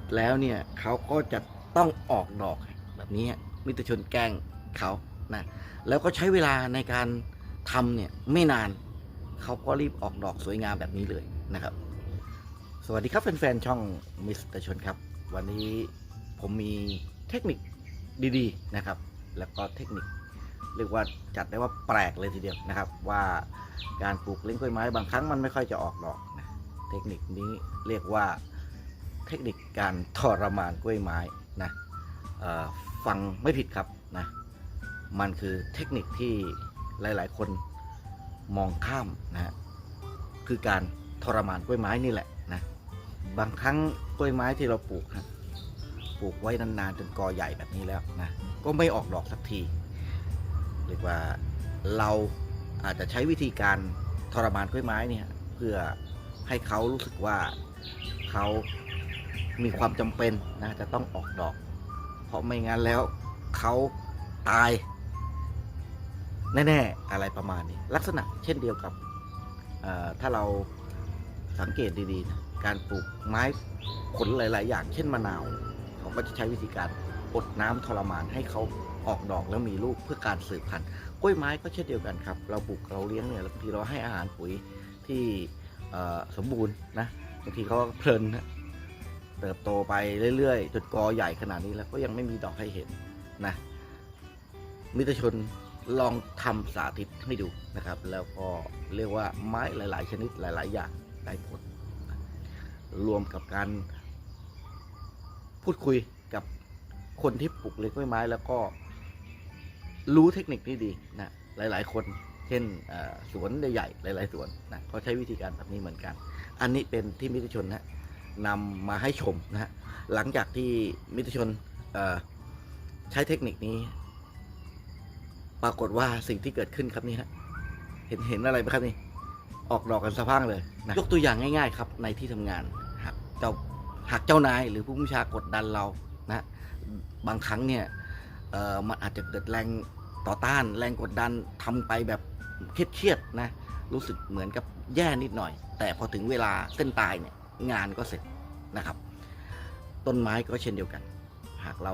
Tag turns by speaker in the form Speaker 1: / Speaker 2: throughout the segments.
Speaker 1: ดแล้วเนี่ยเขาก็จะต้องออกดอกแบบนี้มิตรชนแกล้งเขานะแล้วก็ใช้เวลาในการทำเนี่ยไม่นานเขาก็รีบออกดอกสวยงามแบบนี้เลยนะครับ สวัสดีครับแฟนๆช่องมิสเตอร์ชนครับ วันนี้ผมมีเทคนิคดีๆนะครับ แล้วก็เทคนิคเรียกว่าจัดได้ว่าแปลกเลยทีเดียวนะครับ ว่าการปลูกเลี้ยงกล้วยไม้บางครั้งมันไม่ค่อยจะออกดอกนะเทคนิคนี้เรียกว่า เทคนิคการทรมานกล้วยไม้นะฟังไม่ผิดครับนะมันคือเทคนิคที่หลาย ๆ คนมองข้ามนะฮะคือการทรมานกล้วยไม้นี่แหละนะบางครั้งกล้วยไม้ที่เราปลูกนะปลูกไว้นานๆจนกอใหญ่แบบนี้แล้วนะก็ไม่ออกดอกสักทีเรียกว่าเราอาจจะใช้วิธีการทรมานกล้วยไม้เนี่ยเพื่อให้เขารู้สึกว่าเขา มีความจำเป็นนะจะต้องออกดอก เพราะไม่งั้นแล้วเขาตาย แน่ๆ อะไรประมาณนี้ ลักษณะเช่นเดียวกับถ้าเราสังเกตดีๆนะการปลูกไม้ผลหลาย ๆ อย่าง เช่นมะนาวเขาก็จะใช้วิธีการอดน้ำทรมานให้เขาออกดอกแล้วมีลูกเพื่อการสืบพันธุ์กล้วยไม้ก็เช่นเดียวกันครับ เราปลูกเราเลี้ยงเนี่ยบางทีเราให้อาหารปุ๋ยที่สมบูรณ์นะบางทีเขาก็เพลิน เติบโตไปเรื่อยๆจนกอใหญ่ขนาดนี้แล้วก็ยังไม่มีดอกให้เห็นนะมิตรชนลองทำสาธิตให้ดูนะครับ แล้วก็เรียกว่าไม้หลาย ๆ ชนิดหลาย ๆ อย่างได้ผล รวมกับการพูดคุยกับคนที่ปลูกเลี้ยงกไม้แล้วก็รู้เทคนิคนี้ดีนะหลาย ๆ คนเช่นสวนใหญ่ๆหลาย ๆ สวนนะเขาใช้วิธีการแบบนี้เหมือนกัน อันนี้เป็นที่มิตรชนนะ นำมาให้ชมนะฮะหลังจากที่มิตรชนใช้เทคนิคนี้ ปรากฏว่าสิ่งที่เกิดขึ้นครับนี่ฮะเห็นเห็นอะไรไหมครับนี่ออกดอกกันสะพังเลยนะยกตัวอย่างง่าย ๆ ครับในที่ทำงานหากเจ้าหากเจ้านายหรือผู้บัญชากดดันเรานะบางครั้งเนี่ยมันอาจจะเกิดแรงต่อต้านแรงกดดันทำไปแบบเครียดๆนะรู้สึกเหมือนกับแย่นิดหน่อย แต่พอถึงเวลาเส้นตายเนี่ย งานก็เสร็จนะครับ ต้นไม้ก็เช่นเดียวกัน หากเรา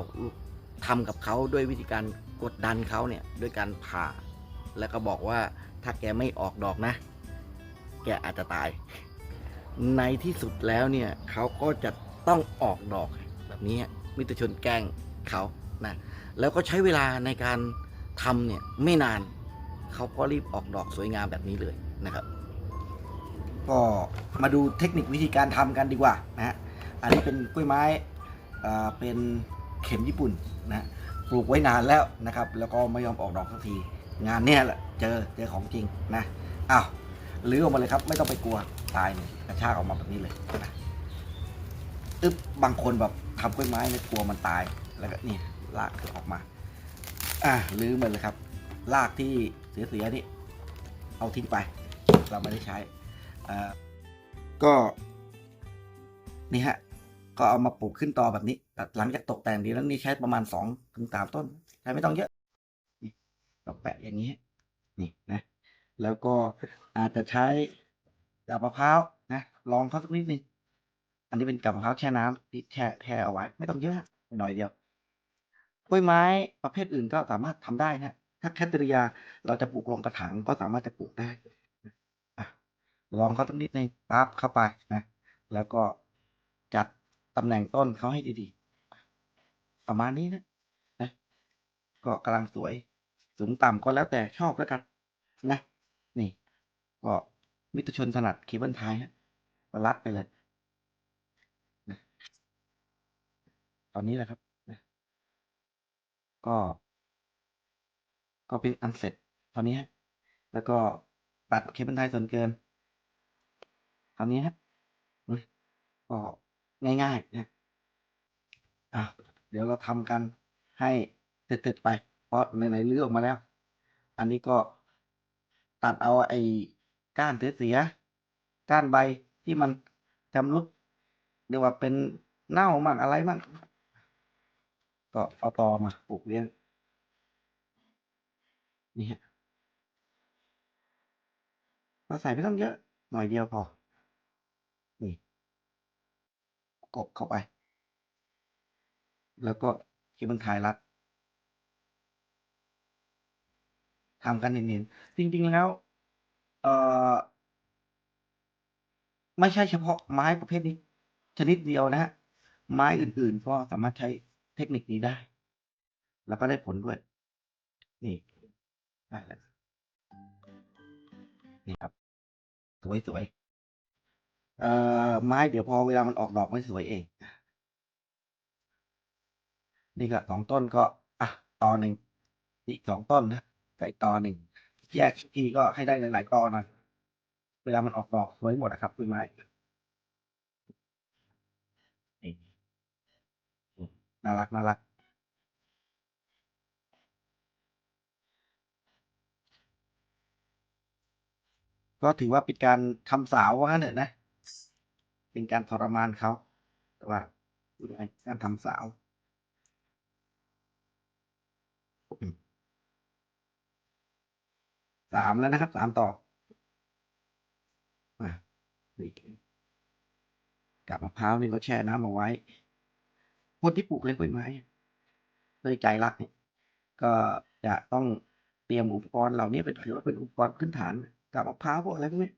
Speaker 1: ทำกับเขาด้วยวิธีการกดดันเขาเนี่ยด้วยการผ่า แล้วก็บอกว่าถ้าแกไม่ออกดอกนะ แกอาจจะตาย ในที่สุดแล้วเนี่ยเขาก็จะต้องออกดอกแบบนี้มิตรชนแกล้งเขานะแล้วก็ใช้เวลาในการทำเนี่ยไม่นานเขาก็รีบออกดอกสวยงามแบบนี้เลยนะครับ ก็มาดูเทคนิควิธีการทำกันดีกว่านะฮะอันนี้เป็นกล้วยไม้เป็นเข็มญี่ปุ่นนะปลูกไว้นานแล้วนะครับ แล้วก็ไม่ยอมออกดอกสักที งานเนี้ยแหละเจอเจอของจริงนะอ้าวลื้อออกมาเลยครับ ไม่ต้องไปกลัวตายเลยกระชากออกมาแบบนี้เลยนะอึ๊บบางคนแบบทำกล้วยไม้เนี่ยกลัวมันตายแล้วก็นี่ลากออกมา อะลื้อมันเลยครับลากที่เสียๆนี่เอาทิ้งไป เราไม่ได้ใช้ ก็นี่ฮะ ก็เอามาปลูกขึ้นต่อแบบนี้หลังจากตกแต่งดีแล้วนี่ใช้ประมาณสองถึงสามต้นใช้ไม่ต้องเยอะนี่ดอกแปะอย่างนี้นี่นะ แล้วก็อาจจะใช้กาบมะพร้าวนะลองเขาสักนิดนึงอันนี้เป็นกาบมะพร้าวแช่น้ำที่แช่แช่เอาไว้ ไม่ต้องเยอะหน่อยเดียวกล้วยไม้ประเภทอื่นก็สามารถทำได้นะถ้าแคทเทอริยาเราจะปลูกลงกระถางก็สามารถจะปลูกได้ ลองเขาสักนิดนึงปั๊บเข้าไปนะ แล้วก็จัดตำแหน่งต้นเขาให้ดีๆ ประมาณนี้นะนะ ก็กำลังสวย สูงต่ำก็แล้วแต่ชอบแล้วกันนะ นี่ ก็มิตรชนถนัดเคเบิลไทยฮะรัดไปเลยนะตอนนี้แหละครับนะก็ ก็เป็นอันเสร็จตอนนี้ฮะแล้วก็ตัดเคเบิลไทยส่วนเกิน ตอนนี้ฮะอืมก็ง่ายๆนะอะเดี๋ยวเราทำกันให้เสร็จๆไป เพราะไหนๆลื้อออกมาแล้ว อันนี้ก็ตัดเอาไอ้ก้านเสียๆก้านใบที่มันชำรุดเรียกว่าเป็นเน่ามั่งอะไรมั่งก็เอาตอมาปลูกเลี้ยงนี่ฮะเราใส่ไม่ต้องเยอะ หน่อยเดียวพอ นี่ กบเข้าไป แล้วก็เคเบิลไทยรัดทำกันเน้นๆจริง ๆ แล้ว เอ่อ ไม่ใช่เฉพาะไม้ประเภทนี้ ชนิดเดียวนะฮะ ไม้อื่นๆ ก็สามารถใช้เทคนิคนี้ได้ แล้วก็ได้ผลด้วย นี่ได้แล้วนี่ครับ สวยๆ เอ่อไม้เดี๋ยวพอเวลามันออกดอกไม่สวยเอง นี่ก็สองต้นก็ อะตอหนึ่งอีกสองต้นนะไก่ตอหนึ่งแยกทีก็ให้ได้หลายๆตอหน่อยเวลามันออกดอกสวยหมดนะครับต้นไม้นี่น่ารักน่ารักก็ถือว่าเป็นการทำสาวว่างั้นเถอะนะ เป็นการทรมานเขาแต่ว่านการทำสาวสามแล้วนะครับสามต่อมานี่กับมะพร้าวนี่ก็แช่น้ำเอาไว้คนที่ปลูกเลี้ยงกล้วยไม้ด้วยใจรักเนี่ยก็จะต้องเตรียมอุปกรณ์เหล่านี้เป็นถือว่าเป็นอุปกรณ์พื้นฐานกับมะพร้าวพวกอะไรพวกนี้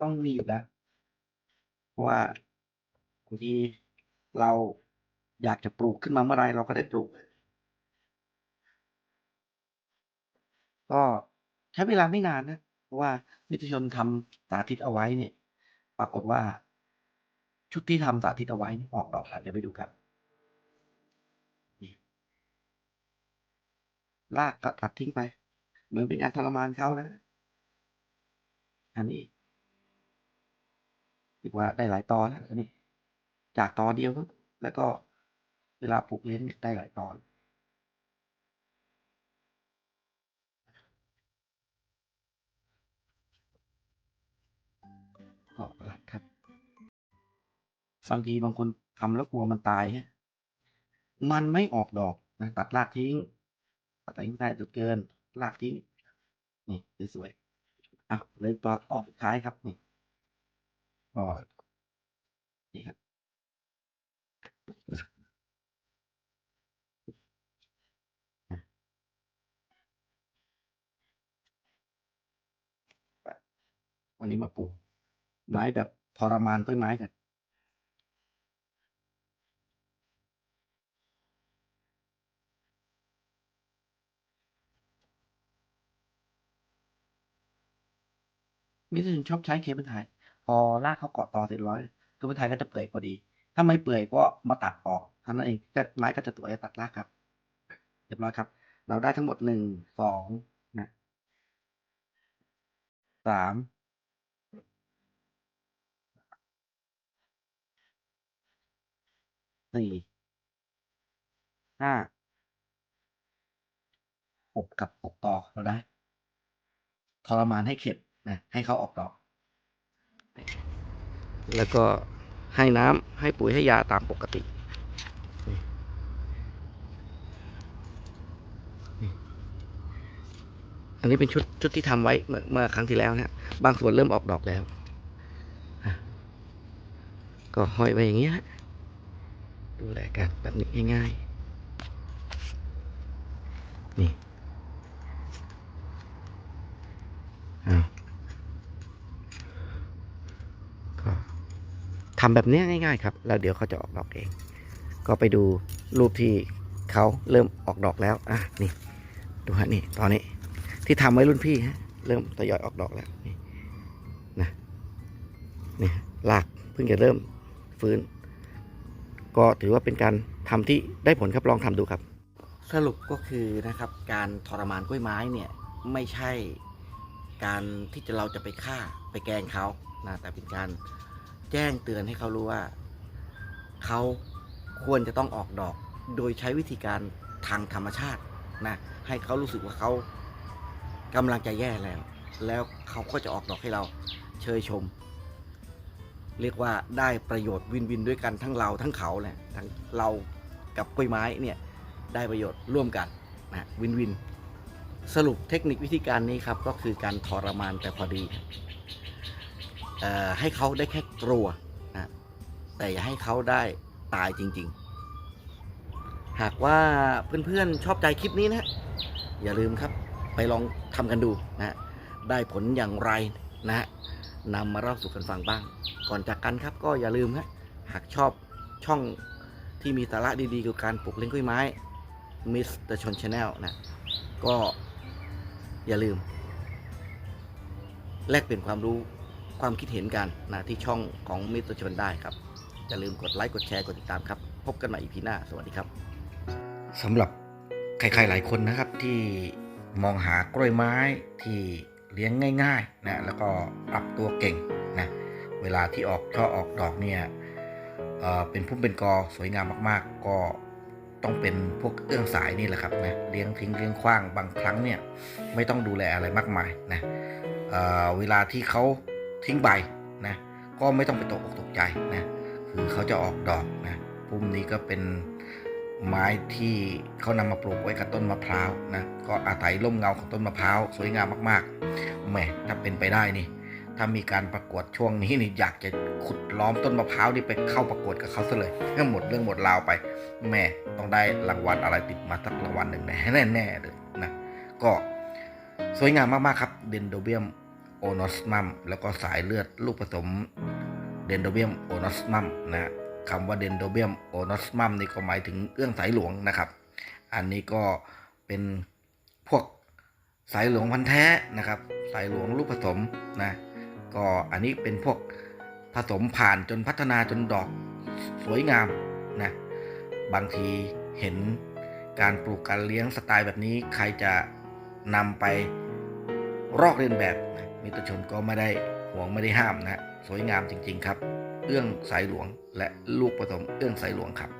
Speaker 1: ต้องมีอยู่แล้ว ว่าบางทีเราอยากจะปลูกขึ้นมาเมื่อไรเราก็ได้ปลูก ก็ใช้เวลาไม่นานนะเพราะว่าวิทยชนทำสาธิตเอาไว้เนี่ย ปรากฏว่า ชุดที่ทำสาธิตเอาไว้นี่ออกดอกแล้วเดี๋ยวไปดูกันนี่รากก็ตัดทิ้งไป เหมือนเป็นการทรมานเขานะ อันนี้ ถือว่าได้หลายตอนแล้วนนี้จากตอนเดียวแล้วก็เวลาปลูกเลี้นได้หลายตอนก็รักครับบางทีบางคนทำแล้วกลัวมันตายฮะมันไม่ออกดอกนะตัดรากทิ้งตัดทิ้งได้จนเกินรากทิ้งนี่สวยๆอะเลยต่อต่อสุดท้ายครับนี่ ก็นี่ครับวันนี้มาปลูกไม้แบบทรมานต้นไม้กันมิสซินชอบใช้เคเบิลไทย พอลากเขาเกาะต่อเสร็จร้อยเคเบิลไทยก็จะเปื่อยพอดี ถ้าไม่เปื่อยก็มาตัดออกเท่านั้นเองก็ไม้ก็จะสวยตัดรากครับเรียบร้อยครับ เราได้ทั้งหมดหนึ่งสองนะสามสี่ห้าหกกับหกต่อเราได้ทรมานให้เข็ดนะให้เขาออกดอก แล้วก็ให้น้ำให้ปุ๋ยให้ยาตามปกติ อันนี้เป็นชุดชุดที่ทำไว้เมื่อเมื่อครั้งที่แล้วนะฮะบางส่วนเริ่มออกดอกแล้วอะก็ห้อยไว้อย่างเงี้ยฮะดูแลกันแบบนี้ง่ายๆนี่อ้าวก็ ทำแบบนี้ง่ายๆครับ แล้วเดี๋ยวเขาจะออกดอกเอง ก็ไปดูรูปที่เขาเริ่มออกดอกแล้วอะนี่ดูฮะนี่ตอนนี้ที่ทำไว้รุ่นพี่ฮะเริ่มทยอยออกดอกแล้วนี่นะนี่รากเพิ่งจะเริ่มฟื้น ก็ถือว่าเป็นการทำที่ได้ผลครับลองทำดูครับ สรุปก็คือนะครับการทรมานกล้วยไม้เนี่ยไม่ใช่การที่จะเราจะไปฆ่าไปแกงเขานะแต่เป็นการ แจ้งเตือนให้เขารู้ว่า เขาควรจะต้องออกดอก โดยใช้วิธีการทางธรรมชาตินะให้เขารู้สึกว่าเขากำลังจะแย่แล้ว แล้วเขาก็จะออกดอกให้เราเชยชม เรียกว่าได้ประโยชน์วินวินด้วยกันทั้งเราทั้งเขาแหละทั้งเรากับกล้วยไม้เนี่ยได้ประโยชน์ร่วมกันนะวินวิน สรุปเทคนิควิธีการนี้ครับก็คือการทรมานแต่พอดีออให้เขาได้แค่ กลัวนะแต่อย่าให้เขาได้ตายจริง ๆ หากว่าเพื่อนๆชอบใจคลิปนี้นะอย่าลืมครับไปลองทำกันดูนะฮะได้ผลอย่างไรนะฮะนำมาเล่าสู่กันฟังบ้าง ก่อนจากกันครับก็อย่าลืมฮะหากชอบช่องที่มีสาระดีๆเกี่ยวกับการปลูกเลี้ยงกล้วยไม้มิสเตอร์ชนชาแนลนะก็อย่าลืม แลกเปลี่ยนความรู้ ความคิดเห็นกันนะที่ช่องของมิตรชนได้ครับ อย่าลืมกดไลค์กดแชร์กดติดตามครับ พบกันใหม่อีพีหน้า สวัสดีครับสำหรับใครๆหลายคนนะครับที่มองหากล้วยไม้ที่เลี้ยงง่ายๆนะแล้วก็ปรับตัวเก่งนะเวลาที่ออกช่อออกดอกเนี่ยเเป็นพุ่มเป็นกอสวยงามมากๆ ก็ต้องเป็นพวกเอื้องสายนี่แหละครับนะเลี้ยงทิ้งเลี้ยงขว้างบางครั้งเนี่ยไม่ต้องดูแลอะไรมากมายนะเเวลาที่เขา ทิ้งใบนะก็ไม่ต้องไปตกอกตกใจนะคือเขาจะออกดอกนะพุ่มนี้ก็เป็นไม้ที่เขานำมาปลูกไว้กับต้นมะพร้าวนะก็อาศัยร่มเงาของต้นมะพร้าวสวยงามมากๆแหมถ้าเป็นไปได้นี่ ถ้ามีการประกวดช่วงนี้นี่อยากจะขุดล้อมต้นมะพร้าวนี่ไปเข้าประกวดกับเขาซะเลยก็หมดเรื่องหมดราวไปแหม่ต้องได้รางวัลอะไรติดมาสักรางวัลหนึ่งแน่แน่ๆเลยนะก็สวยงามมากๆครับเดนโดเบียม โอนอสมัมแล้วก็สายเลือดลูกผสมเดนโดเบียมโอนอสมัมนะคำว่าเดนโดเบียมโอนอสมัมนี่ก็หมายถึงเอื้องสายหลวงนะครับ อันนี้ก็เป็นพวกสายหลวงพันธุ์แท้นะครับ สายหลวงลูกผสมนะก็อันนี้เป็นพวกผสมผ่านจนพัฒนาจนดอกสวยงามนะบางทีเห็นการปลูกการเลี้ยงสไตล์แบบนี้ใครจะนำไปรอกเลียนแบบ มิตรชนก็ไม่ได้ห่วงไม่ได้ห้ามนะ สวยงามจริง ๆ ครับ เอื้องสายหลวงและลูกผสมเอื้องสายหลวงครับ